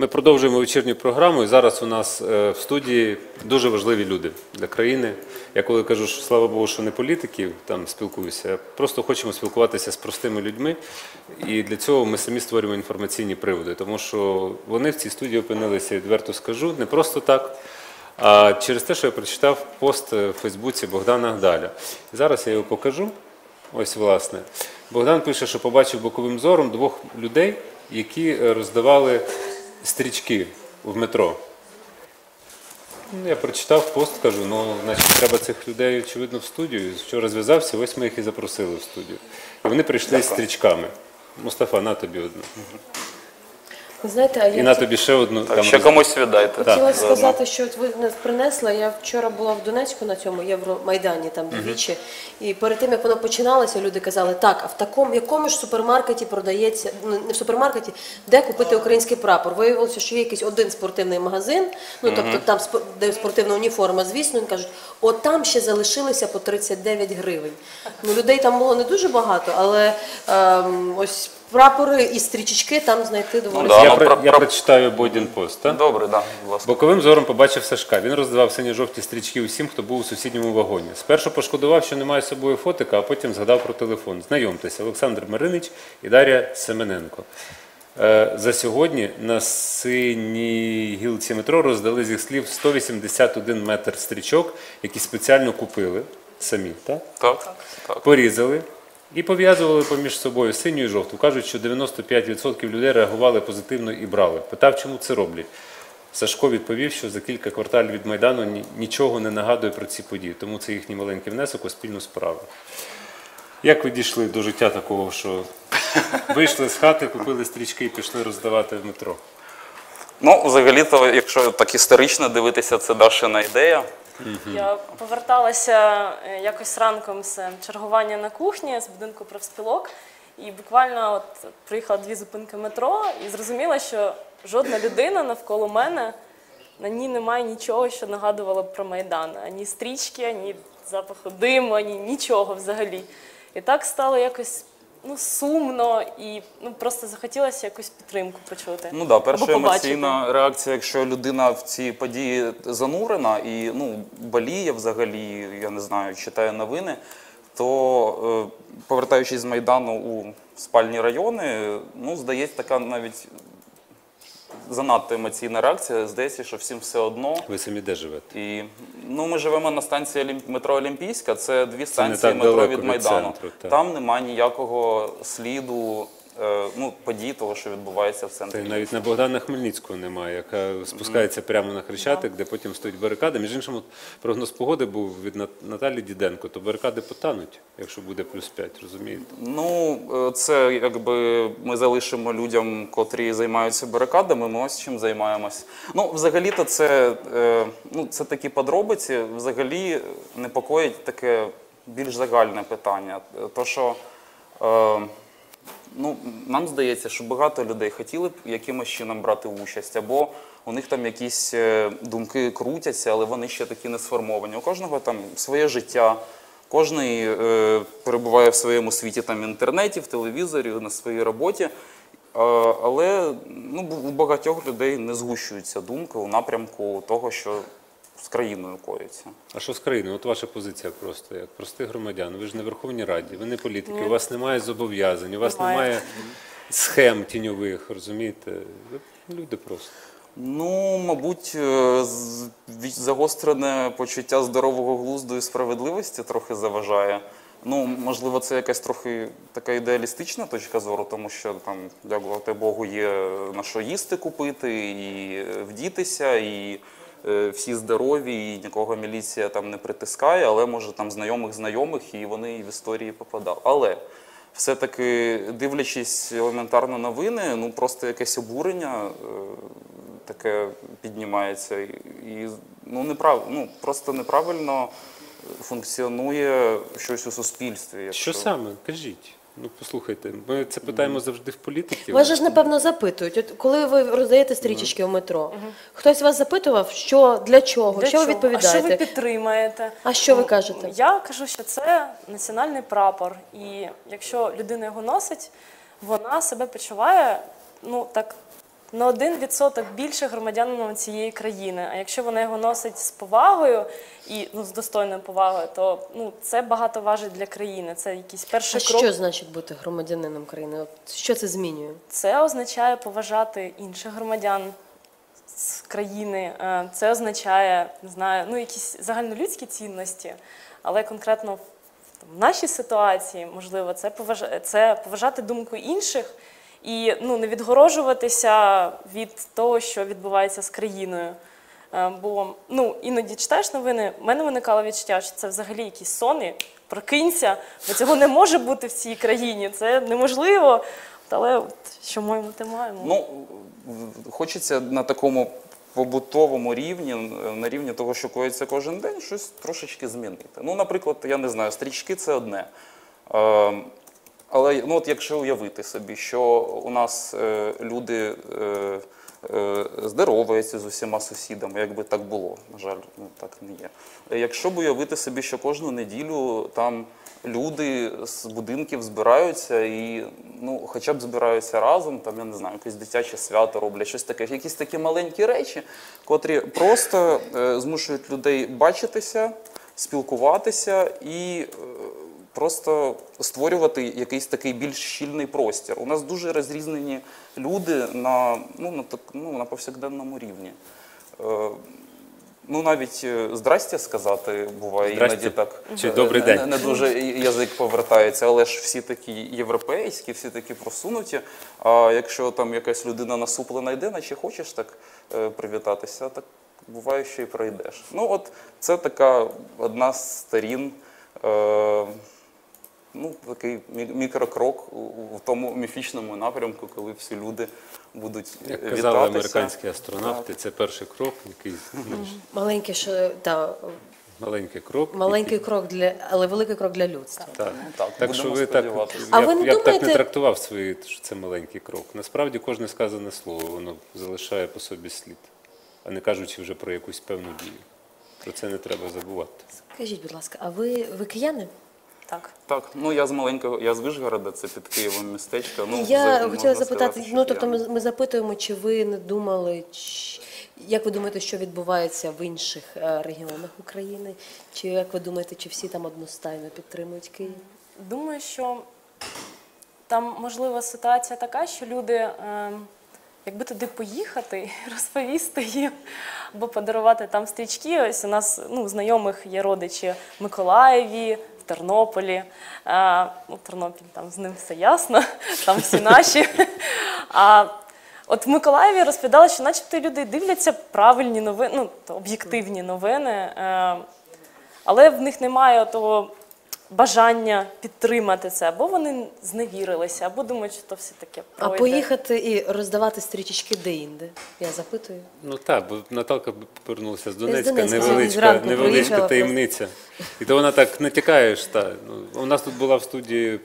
Ми продовжуємо вечірню програму, і зараз у нас е, в студії дуже важливі люди для країни. Я коли кажу, що слава Богу, що не політиків там спілкуюся, просто хочемо спілкуватися з простими людьми. І для цього ми самі створюємо інформаційні приводи, тому що вони в цій студії опинилися, відверто скажу, не просто так. А через те, що я прочитав пост в Фейсбуці Богдана Гдаля. Зараз я його покажу. Ось власне. Богдан пише, що побачив боковим зором двох людей, які е, роздавали стрічки в метро. Ну, Я прочитав пост, кажу, ну, значить, треба цих людей, очевидно, в студію. Вчора зв'язався, ось ми їх і запросили в студію. І вони прийшли з стрічками. Мустафа, на тобі одну. Ви знаєте, а І я на тобі ще одну. Так, там ще комусь віддайте. Хотіла Заодно. сказати, що от ви нас принесли. Я вчора була в Донецьку на цьому Євромайдані, там двічі. І перед тим як воно починалося, люди казали, так, а в такому якому ж супермаркеті продається, ну не в супермаркеті, де купити український прапор. Виявилося, що є якийсь один спортивний магазин, ну тобто там спо- де спортивна уніформа, звісно, вони кажуть, от там ще залишилися по 39 гривень. Ну людей там було не дуже багато, але ем, ось прапори і стрічечки там знайти доволі. Ну да. Я, ну, про- про- я про- прочитаю Бодін пост. Так? Добре, да, будь ласка. Боковим зором побачив Сашка. Він роздавав сині-жовті стрічки усім, хто був у сусідньому вагоні. Спершу пошкодував, що немає з собою фотика, а потім згадав про телефон. Знайомтеся, Олександр Маринич і Дар'я Семененко. Е, За сьогодні на синій гілці метро роздали з їх слів 181 метр стрічок, які спеціально купили самі. Так? Так, так. порізали і пов'язували поміж собою синю і жовту. Кажуть, що 95% людей реагували позитивно і брали. Питав, чому це роблять. Сашко відповів, що за кілька кварталів від Майдану нічого не нагадує про ці події, тому це їхній маленький внесок у спільну справу. Як ви дійшли до життя такого, що вийшли з хати, купили стрічки і пішли роздавати в метро? Ну, взагалі-то, якщо так історично дивитися, це Дашина ідея. Я поверталася е, якось ранком з чергування на кухні з будинку профспілок, і буквально от приїхала дві зупинки метро і зрозуміла, що жодна людина навколо мене на ній немає нічого, що нагадувало б про Майдан. Ані стрічки, ані запаху диму, ані нічого взагалі. І так стало якось ну, сумно і ну, просто захотілося якусь підтримку почути. Ну да, перша емоційна реакція, якщо людина в ці події занурена і ну, боліє взагалі, я не знаю, читає новини, то е, повертаючись з Майдану у спальні райони, ну, здається, така навіть занадто емоційна реакція. Здається, що всім все одно. Ви самі де живете? І ну, ми живемо на станції Олімп- метро Олімпійська, це дві станції це метро далеко від від Майдану. центру, так. Там немає ніякого сліду е, ну, подій того, що відбувається в Та центрі. й навіть на Богдана Хмельницького немає, яка спускається прямо на Хрещатик, де потім стоїть барикади. Між іншим, от прогноз погоди був від Нат- Наталі Діденко, то барикади потануть, якщо буде плюс 5, розумієте? Ну, е, це якби ми залишимо людям, котрі займаються барикадами. Ми ось чим займаємось. Ну, взагалі-то це, е, ну, це такі подробиці. Взагалі непокоїть таке більш загальне питання. То, що е, ну, нам здається, що багато людей хотіли б якимось чином брати участь, або у них там якісь е, думки крутяться, але вони ще такі не сформовані. У кожного там своє життя. Кожний е, перебуває в своєму світі там в інтернеті, в телевізорі, на своїй роботі. Е, але ну, у багатьох людей не згущуються думки у напрямку того, що з країною коїться. А що з країною? От ваша позиція просто як простих громадян. Ви ж не в Верховній Раді, ви не політики, Ні. у вас немає зобов'язань, у вас Немає. немає схем тіньових, розумієте? Ви люди просто. Ну, мабуть, е, загострене почуття здорового глузду і справедливості трохи заважає. Ну, можливо, це якась трохи така ідеалістична точка зору, тому що там, дякувати Богу, є на що їсти купити, і е, вдітися, і всі здорові, і нікого міліція там не притискає, але може там знайомих знайомих, і вони і в історії попадали. Але все-таки дивлячись елементарно новини, ну просто якесь обурення е, таке піднімається. І, ну, неправ, ну, просто неправильно функціонує щось у суспільстві. Що саме? Кажіть. Ну послухайте, ми це питаємо завжди в політиків. Вас же ж напевно запитують. От коли ви роздаєте стрічечки в метро, хтось вас запитував, що для чого? Для що ви чого? відповідаєте? А що ви підтримаєте? А що ви Ну, кажете? Я кажу, що це національний прапор, і якщо людина його носить, вона себе почуває ну так на один відсоток більше громадянином цієї країни. А якщо вона його носить з повагою і ну, з достойною повагою, то ну, це багато важить для країни. Це якийсь А крок. що значить бути громадянином країни? От що це змінює? Це означає поважати інших громадян з країни. Е, Це означає, не знаю, ну якісь загальнолюдські цінності, але конкретно в там, в нашій ситуації, можливо, це поважати, це поважати думку інших і ну, не відгорожуватися від того, що відбувається з країною. Е, Бо ну, іноді читаєш новини, в мене виникало відчуття, що це взагалі якісь сони. Прокинься, бо цього не може бути в цій країні. Це неможливо. Але от, що маємо, те маємо. Ну, хочеться на такому побутовому рівні, на рівні того, що коїться кожен день, щось трошечки змінити. Ну, наприклад, я не знаю, стрічки це одне. Але ну, от якщо уявити собі, що у нас е, люди е, е, здороваються з усіма сусідами, якби так було, на жаль, ну, так не є. Якщо б уявити собі, що кожну неділю там люди з будинків збираються і ну, хоча б збираються разом, там я не знаю, якесь дитяче свято роблять, щось таке, якісь такі маленькі речі, котрі просто е, змушують людей бачитися, спілкуватися і е, просто створювати якийсь такий більш щільний простір. У нас дуже розрізнені люди на, ну, на, так, ну, на повсякденному рівні. Е, Ну, навіть е, здрастя сказати буває Здрасте. іноді так. Чи е, добрий не, день. Не дуже язик повертається, але ж всі такі європейські, всі такі просунуті. А якщо там якась людина насуплена йде, наче хочеш так е, привітатися, так буває, що і пройдеш. Ну, от це така одна з сторін. Е, Ну, такий мікрокрок у- тому міфічному напрямку, коли всі люди будуть е, Як вітатися. казали американські астронавти, це перший крок, який Маленький що та маленький крок. маленький крок для, але великий крок для людства. Так, Ну, так, так що ви так. А я, ви б- не я б так не трактував свої, що це маленький крок. Насправді кожне сказане слово, воно залишає по собі слід, а не кажучи вже про якусь певну дію. Про це не треба забувати. Скажіть, будь ласка, а ви, ви кияни? Так. Так, ну я з маленького, я з Вишгорода, це під Києвом містечко. Ну, Я взагалі хотіла можна запитати, сказати, ну що тобто я- ми, ми запитуємо, чи ви не думали, чи, як ви думаєте, що відбувається в інших е, регіонах України? Чи як ви думаєте, чи всі там одностайно підтримують Київ? Думаю, що там можливо ситуація така, що люди, е, якби туди поїхати розповісти їм або подарувати там стрічки. Ось у нас ну, у знайомих є родичі в Миколаєві, Тернополі. Е, ну, Тернопіль там з ним все ясно, там всі наші. А От в Миколаєві розповідали, що начебто люди дивляться правильні новини, ну, об'єктивні новини, е, але в них немає того бажання підтримати це, або вони зневірилися, або думають, що то все таке А поїхати і роздавати стрічечки де-інде? Я запитую. Ну так, бо Наталка повернулася з Донецька, Донецька, невеличка, невеличка таємниця. І то вона так натякаєш. Та. Ну, у нас тут була в студії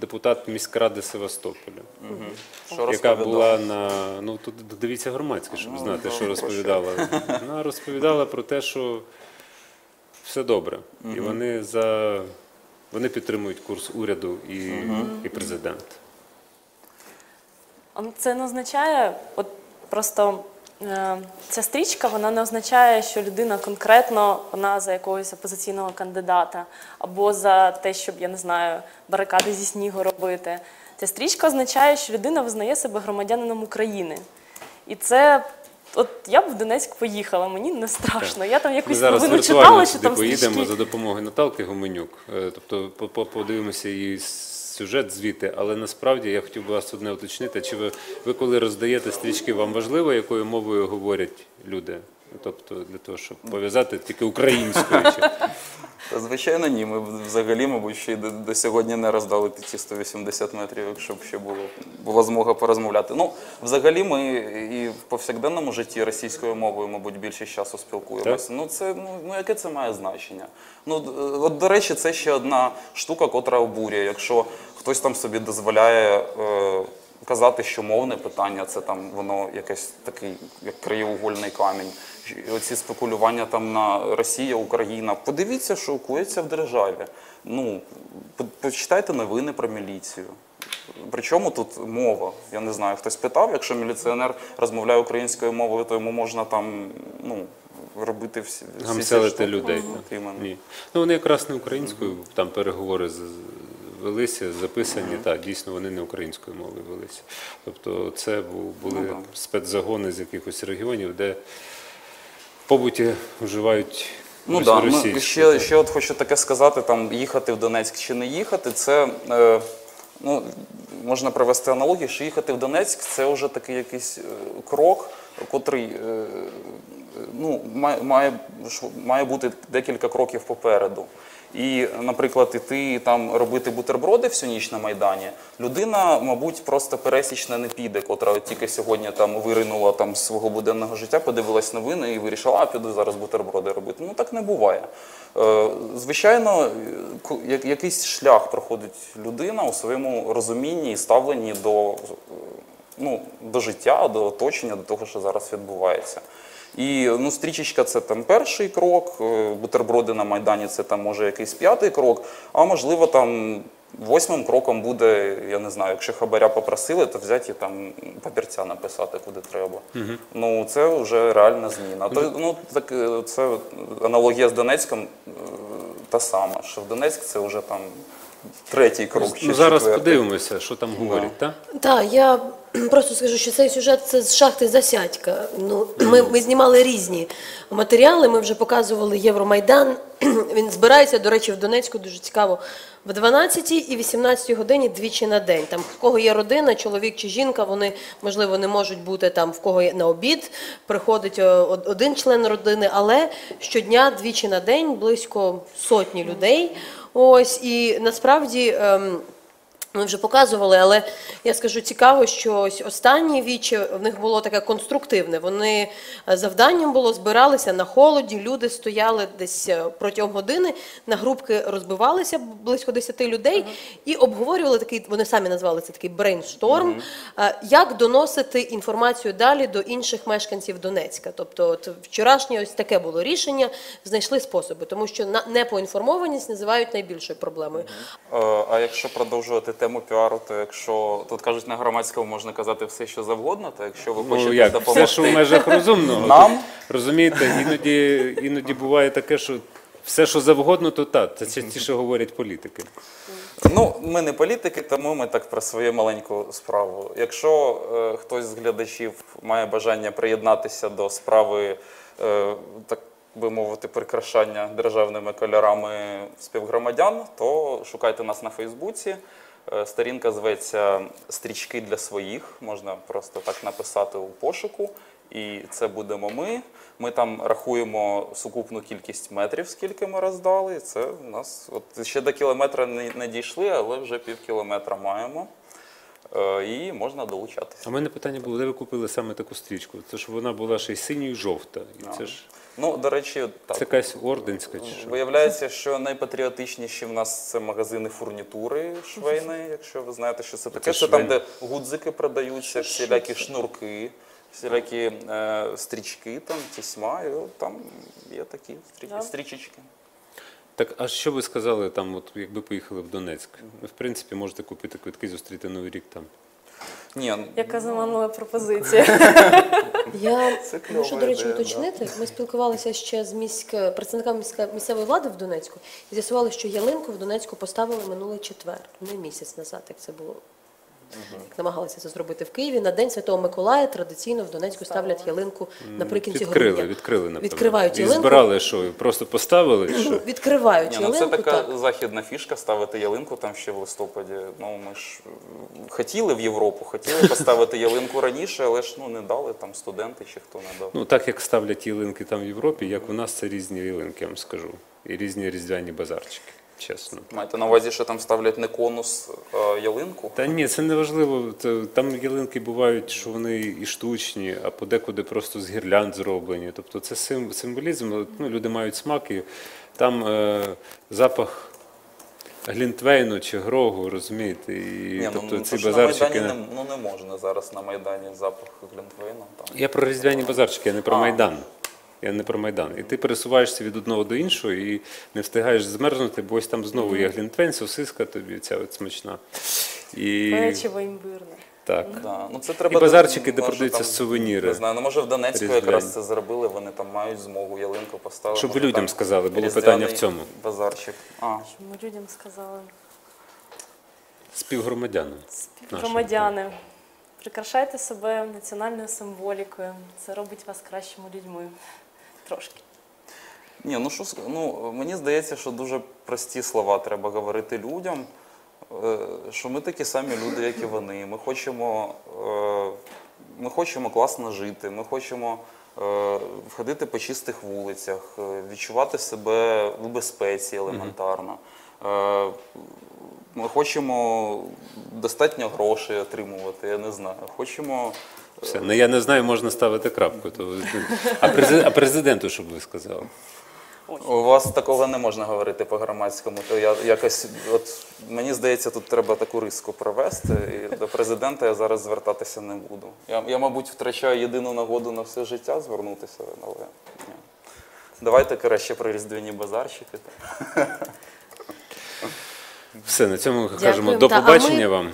депутат міськради Севастополя, Що яка була на. Ну тут дивіться громадське, щоб Ну, знати, ну, що розповідала. Вона розповідала про те, що все добре. І вони за. Вони підтримують курс уряду і, і президента. Це не означає, от просто е, ця стрічка вона не означає, що людина конкретно вона за якогось опозиційного кандидата або за те, щоб я не знаю, барикади зі снігу робити. Ця стрічка означає, що людина визнає себе громадянином України. І це. От я б в Донецьк поїхала, мені не страшно. Я там якусь новину читала, що там поїдемо стрічки. за допомогою Наталки Гуменюк. Е, Тобто по- по- подивимося її сюжет звідти, але насправді я хотів би вас одне уточнити. Чи ви, ви коли роздаєте стрічки, вам важливо, якою мовою говорять люди? Тобто для того, щоб пов'язати тільки українською. Та, звичайно, ні. Ми взагалі, мабуть, ще й до, до сьогодні не роздали ті 180 метрів, якщо б ще було, була змога порозмовляти. Ну, взагалі, ми і в повсякденному житті російською мовою, мабуть, більше часу спілкуємося. Ну, це, ну, ну, яке це має значення? Ну, от, до речі, це ще одна штука, котра обурює. Якщо хтось там собі дозволяє. Е, Казати, що мовне питання це там воно якесь такий, як краєугольний камінь. Оці спекулювання там на Росія, Україна. Подивіться, що коїться в державі. Ну, почитайте новини про міліцію. Причому тут мова? Я не знаю, хтось питав, якщо міліціонер розмовляє українською мовою, то йому можна там ну, робити всі, всі штуки. людей. Так. Ні. Ну вони якраз не українською, там переговори з- велися, записані, так, дійсно вони не українською мовою велися. Тобто це були Ну, спецзагони з якихось регіонів, де в побуті вживають Ну да, ну, ще, ще от хочу таке сказати: там їхати в Донецьк чи не їхати, це е, ну, можна привести аналогію, що їхати в Донецьк це вже такий якийсь е, крок, котрий е, ну, має, має, має бути декілька кроків попереду. І, наприклад, іти там робити бутерброди всю ніч на Майдані, людина, мабуть, просто пересічна не піде, котра от тільки сьогодні там виринула там свого буденного життя, подивилась новини і вирішила, а піду зараз бутерброди робити. Ну так не буває. Е, Звичайно, якийсь шлях проходить людина у своєму розумінні і ставленні до, ну, до життя, до оточення, до того, що зараз відбувається. І ну, стрічечка це там перший крок, е, бутерброди на Майдані це там може якийсь п'ятий крок, а можливо там восьмим кроком буде, я не знаю, якщо хабаря попросили, то взяти і там папірця написати куди треба. Ну це вже реальна зміна. То, ну, так, е, це аналогія з Донецьком е, та сама, що в Донецьк це вже там третій крок. чи Ну, зараз четвертий. подивимося, що там говорять, так? Так, я просто скажу, що цей сюжет це з шахти Засядька. Ну, ми, ми знімали різні матеріали, ми вже показували Євромайдан. Він збирається, до речі, в Донецьку дуже цікаво. В 12 і 18 годині двічі на день. Там в кого є родина, чоловік чи жінка, вони можливо не можуть бути там, в кого є на обід. Приходить е, один член родини, але щодня двічі на день близько сотні людей. Ось і насправді. ем, ми вже показували, але я скажу цікаво, що ось останні вічі в них було таке конструктивне. Вони е, завданням було збиралися на холоді. Люди стояли десь е, протягом години, на групки розбивалися близько 10 людей і обговорювали такий. Вони самі назвали це такий брейншторм, е, як доносити інформацію далі до інших мешканців Донецька. Тобто, от вчорашнє ось таке було рішення, знайшли способи, тому що непоінформованість називають найбільшою проблемою. Е, А якщо продовжувати тему піару, то якщо тут кажуть на громадському можна казати все, що завгодно, то якщо ви Ну, хочете як, допомогти все, що в межах розумного. Нам? Розумієте, іноді, іноді буває таке, що все, що завгодно, то так. Це частіше говорять політики. Ну, ми не політики, тому ми так про свою маленьку справу. Якщо е, хтось з глядачів має бажання приєднатися до справи, е, так би мовити, прикрашання державними кольорами співгромадян, то шукайте нас на Фейсбуці. Е, Сторінка зветься Стрічки для своїх. Можна просто так написати у пошуку. І це будемо ми. Ми там рахуємо сукупну кількість метрів, скільки ми роздали. Це у нас от ще до кілометра не, не дійшли, але вже пів кілометра маємо. Е, і можна долучатися. А в мене питання було, де ви купили саме таку стрічку? Це ж вона була ще й синьою і жовта. І це ж Ну, до речі, так. це якась орденська чи що? Виявляється, що найпатріотичніші в нас це магазини фурнітури швейної, якщо ви знаєте, що це таке. ж Це там, де гудзики продаються, всілякі шнурки, всілякі е, стрічки, там, тісьма, і от там є такі стрі- Да. стрічечки. Так, а що ви сказали там, от якби поїхали в Донецьк? Ви, в принципі, можете купити квитки, зустріти Новий рік там. Ні, Яка заманлива пропозиція. Я мушу, до речі, уточнити. Ми спілкувалися ще з міськ... представниками міська... місцевої влади в Донецьку і з'ясували, що ялинку в Донецьку поставили минулий четвер, не місяць назад, як це було. Як намагалися це зробити в Києві. На День Святого Миколая традиційно в Донецьку ставлять ялинку наприкінці Відкрили, грудня. відкрили, напевно. Відкривають І ялинку. збирали, що просто поставили, що Ну, Відкривають Ні, ну ялинку. це така так. західна фішка ставити ялинку там ще в листопаді. Ну ми ж хотіли в Європу, хотіли поставити ялинку раніше, але ж ну не дали там студенти чи хто не дав. ну так як ставлять ялинки там в Європі, як у нас це різні ялинки, я вам скажу. І різні різдвяні базарчики, чесно. Маєте на увазі, що там ставлять не конус, а ялинку? Та ні, це не важливо. Там ялинки бувають, що вони і штучні, а подекуди просто з гірлянд зроблені. Тобто це сим- символізм. Ну, люди мають смак, і там е, запах глінтвейну чи грогу, розумієте? І, Ні, тобто ну, ці то, що на базарчики. Майдані не, ну, не можна зараз на Майдані запах Глінтвейну. Там. Я про різдвяні базарчики, я не про А. Майдан. Я не про Майдан. І ти пересуваєшся від одного до іншого і не встигаєш змерзнути, бо ось там знову є глінтвейн, сосиска тобі ця от смачна. І, Печиво імбирне. так. Да. Ну, це треба І базарчики, де може, продаються там, сувеніри. Не знаю, ну може в Донецьку Різдвяні. якраз це зробили, вони там мають змогу ялинку поставити. Щоб ви може, людям там сказали, було різдвяний питання в цьому. Базарчик. А, Що ми людям сказали. Співгромадянам. Громадяни, прикрашайте себе національною символікою. Це робить вас кращими людьми. Трошки. Ні, ну що ну мені здається, що дуже прості слова треба говорити людям, е, що ми такі самі люди, як і вони. Ми хочемо, е, ми хочемо класно жити, ми хочемо е, ходити по чистих вулицях, відчувати себе в безпеці елементарно. Е, Ми хочемо достатньо грошей отримувати, я не знаю. Хочемо. Все. Ну я не знаю, можна ставити крапку. То... А, презид... а президенту, щоб ви сказали? У вас такого не можна говорити по громадському. То я якось, от мені здається, тут треба таку риску провести. І до президента я зараз звертатися не буду. Я, я мабуть, втрачаю єдину нагоду на все життя звернутися, але ні. Давайте краще про різдвяні базарчики. Все, на цьому кажемо Дякуємо. до Та, а ми- побачення вам.